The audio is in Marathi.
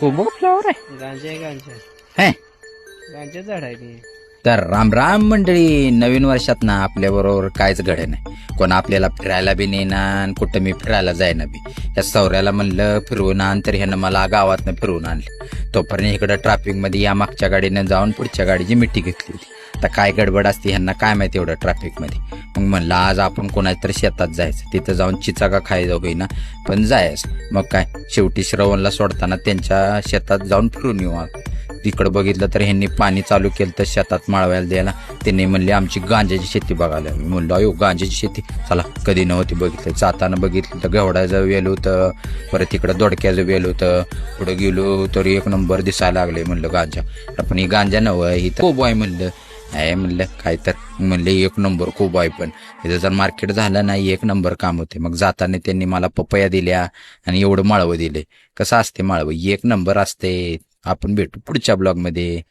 कोबो फ्लावर आहे. गांजा आहे गांजा हे? गांजा झाड आहे ते. तर राम राम मंडळी नवीन वर्षात ना आपल्या बरोबर कायच घडे नाही. कोण आपल्याला फिरायला बी नेणार आणि कुठं मी फिरायला जाईना बी. या सौऱ्याला म्हणलं फिरवून आण तर ह्यानं मला गावातनं फिरवून आणलं. तोपर्यंत इकडं ट्रॅफिकमध्ये या मागच्या गाडीनं जाऊन पुढच्या गाडीची मिठी घेतली होती. आता काय गडबड असते ह्यांना काय माहिती एवढं ट्रॅफिकमध्ये मग म्हणलं आज आपण कोणाच्या तरी शेतात जायचं तिथं जाऊन चिचाका खायचं होईना? पण जायचं मग काय? शेवटी श्रवणला सोडताना त्यांच्या शेतात जाऊन फिरून येऊ तिकडं बघितलं तर ह्यांनी पाणी चालू केलं तर शेतात माळवायला द्यायला. त्यांनी म्हणले आमची गांजाची शेती बघायला. मी म्हणलो अयो गांजाची शेती? चला कधी नव्हती बघितलं. जाताना बघितलं तर गवडाचं वेल होतं. परत तिकडं दोडक्याचं वेल होतं. पुढं गेलो तरी एक नंबर दिसायला लागले म्हणलं गांजा. पण ही गांजा नवं ही तर खूप आहे म्हणलं. आहे म्हणलं काय तर म्हणले एक नंबर खूप आहे पण. इथं जर मार्केट झालं नाही एक नंबर काम होते. मग जाताना त्यांनी मला पपया दिल्या आणि एवढं माळवं दिले. कसं असते माळवं? एक नंबर असते. आपण भेटू पुढच्या ब्लॉगमध्ये.